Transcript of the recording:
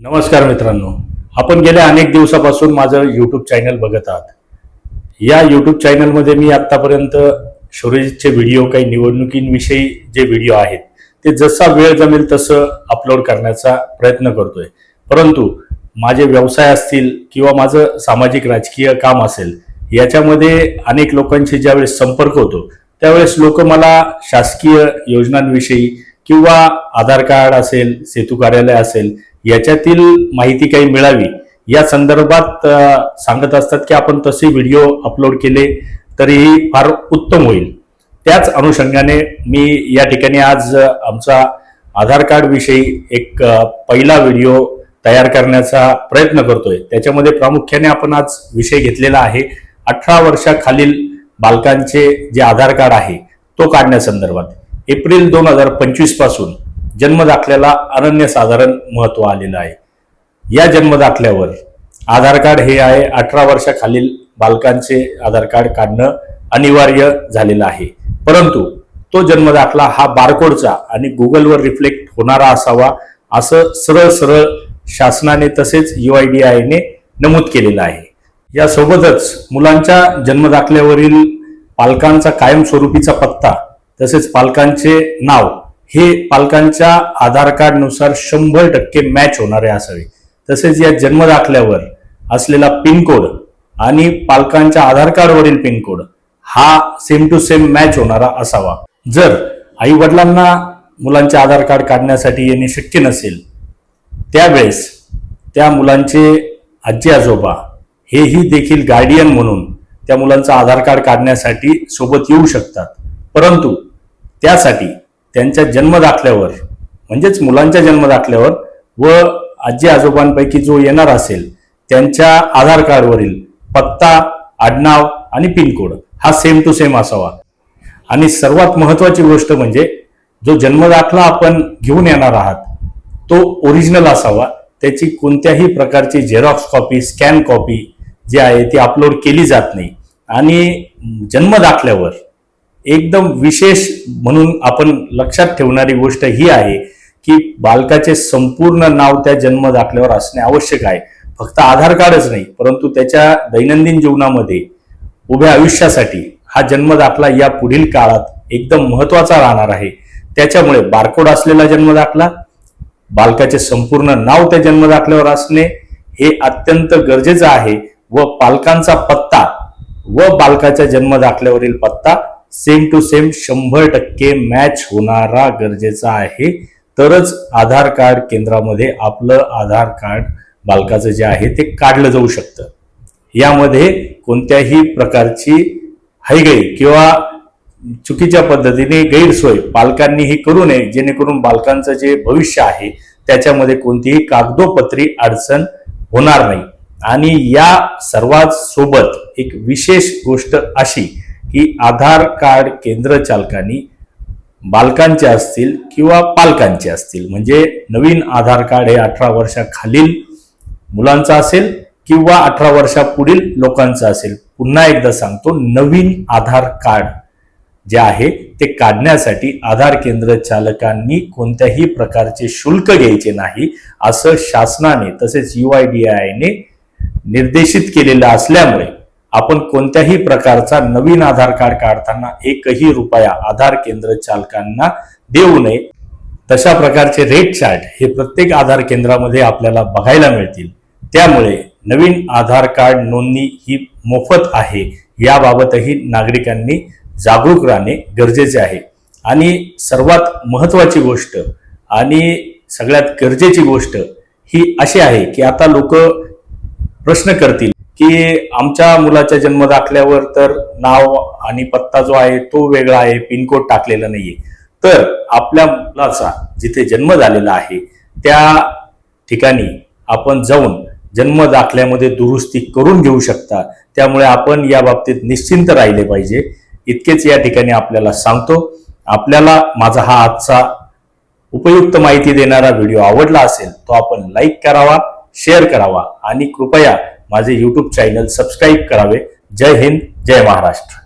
नमस्कार मित्रांनो. आपण गेल्या अनेक दिवसापासून माझं यूट्यूब चॅनल बघत आहात. या यूट्यूब चॅनलमध्ये मी आत्तापर्यंत शौर्यजीतचे व्हिडिओ काही निवडणुकींविषयी जे व्हिडिओ आहेत ते जसा वेळ जमेल तसं अपलोड करण्याचा प्रयत्न करतोय. परंतु माझे व्यवसाय असतील किंवा माझं सामाजिक राजकीय काम असेल याच्यामध्ये अनेक लोकांशी ज्यावेळेस संपर्क होतो त्यावेळेस लोक मला शासकीय योजनांविषयी किंवा आधार कार्ड असेल सेतू कार्यालय असेल याच्यातील माहिती काही मिळावी या संदर्भात सांगत असतात की आपण तसे व्हिडिओ अपलोड केले तरीही फार उत्तम होईल. त्याच अनुषंगाने मी या ठिकाणी आज आमचा आधार कार्ड विषयी एक पहिला व्हिडिओ तयार करण्याचा प्रयत्न करतोय. त्याच्यामध्ये प्रामुख्याने आपण आज विषय घेतलेला आहे अठरा वर्षाखालील बालकांचे जे आधार कार्ड आहे तो काढण्यासंदर्भात. एप्रिल दोन हजार पंचवीसपासून जन्मदाखल्याला अनन्यसाधारण महत्त्व आलेलं आहे. या जन्मदाखल्यावर आधार कार्ड हे आहे अठरा वर्षाखालील बालकांचे आधार कार्ड काढणं अनिवार्य झालेलं आहे. परंतु तो जन्मदाखला हा बारकोडचा आणि गुगलवर रिफ्लेक्ट होणारा असावा असं सरळ सरळ शासनाने तसेच यू आय डी आयने नमूद केलेलं आहे. यासोबतच मुलांच्या जन्मदाखल्यावरील पालकांचा कायमस्वरूपीचा पत्ता तसेच पालकांचे नाव हे पालकांच्या आधार कार्डनुसार शंभर टक्के मॅच होणारे असावे. तसेच या जन्मदाखल्यावर असलेला पिनकोड आणि पालकांच्या आधार कार्डवरील पिनकोड हा सेम टू सेम मॅच होणारा असावा. जर आई वडिलांना मुलांचे आधार कार्ड काढण्यासाठी येणे शक्य नसेल त्यावेळेस त्या मुलांचे आजी आजोबा हेही देखील गार्डियन म्हणून त्या मुलांचं आधार कार्ड काढण्यासाठी सोबत येऊ शकतात. परंतु त्यासाठी त्यांच्या जन्मदाखल्यावर म्हणजेच मुलांच्या जन्मदाखल्यावर व आजी आजोबांपैकी जो येणार असेल त्यांच्या आधार कार्डवरील पत्ता आडनाव आणि पिनकोड हा सेम टू सेम असावा. आणि सर्वात महत्त्वाची गोष्ट म्हणजे जो जन्मदाखला आपण घेऊन येणार आहात तो ओरिजिनल असावा. त्याची कोणत्याही प्रकारची झेरॉक्स कॉपी स्कॅन कॉपी जी आहे ती अपलोड केली जात नाही. आणि जन्मदाखल्यावर एकदम विशेष म्हणून आपण लक्षात ठेवणारी गोष्ट ही आहे की बालकाचे संपूर्ण नाव त्या जन्मदाखल्यावर असणे आवश्यक आहे. फक्त आधार कार्डच नाही परंतु त्याच्या दैनंदिन जीवनामध्ये उभ्या आयुष्यासाठी हा जन्मदाखला या पुढील काळात एकदम महत्त्वाचा राहणार आहे. त्याच्यामुळे बारकोड असलेला जन्मदाखला बालकाचे संपूर्ण नाव त्या जन्मदाखल्यावर असणे हे अत्यंत गरजेचं आहे व पालकांचा पत्ता व बालकाच्या जन्मदाखल्यावरील पत्ता सेम टू सेम शंभर टक्के मॅच होणारा गरजेचा आहे. तरच आधार कार्ड केंद्रामध्ये आपलं आधार कार्ड बालकाचं जे आहे ते काढलं जाऊ शकतं. यामध्ये कोणत्याही प्रकारची हायगाई किंवा चुकीच्या पद्धतीने गैरसोय पालकांनी ही करू नये जेणेकरून बालकांचं जे भविष्य आहे त्याच्यामध्ये कोणतीही कागदोपत्री अडचण होणार नाही. आणि या सर्वात सोबत एक विशेष गोष्ट अशी की आधार कार्ड केंद्र चालकांनी बालकांचे असतील किंवा पालकांचे असतील. म्हणजे नवीन आधार कार्ड हे अठरा वर्षाखालील मुलांचं असेल किंवा अठरा वर्षापुढील लोकांचं असेल. पुन्हा एकदा सांगतो नवीन आधार कार्ड जे आहे ते काढण्यासाठी आधार केंद्र चालकांनी कोणत्याही प्रकारचे शुल्क घ्यायचे नाही असं शासनाने तसेच यू आय डी आयने निर्देशित केलेलं असल्यामुळे आपण कोणत्याही प्रकारचा नवीन आधार कार्ड काढताना एकही रुपया आधार केंद्र चालकांना देऊ नये. तशा प्रकारचे रेट चार्ट हे प्रत्येक आधार केंद्रामध्ये आपल्याला बघायला मिळतील. त्यामुळे नवीन आधार कार्ड नोंदणी ही मोफत आहे. याबाबतही नागरिकांनी जागरूक राहणे गरजेचे आहे. आणि सर्वात महत्वाची गोष्ट आणि सगळ्यात गरजेची गोष्ट ही अशी आहे की आता लोक प्रश्न करतील. की आमच्या मुलाच्या जन्म दाखल्यावर तर नाव आणि पत्ता जो आहे तो वेगळा आहे पिनकोड टाकलेला नाहीये. तर आपल्या मुलाचा जिथे जन्म झालेला आहे त्या ठिकाणी आपण जाऊन जन्म दाखल्यामध्ये दुरुस्ती करून घेऊ शकता. त्यामुळे आपण या बाबतीत निश्चिंत राहिले पाहिजे. इतकेच या ठिकाणी आपल्याला सांगतो. आपल्याला माझा हा आजचा उपयुक्त माहिती देणारा व्हिडिओ आवडला असेल तो आपण लाईक करावा शेअर करावा आणि कृपया माझे यूट्यूब चॅनल सबस्क्राईब करावे. जय हिंद जय महाराष्ट्र.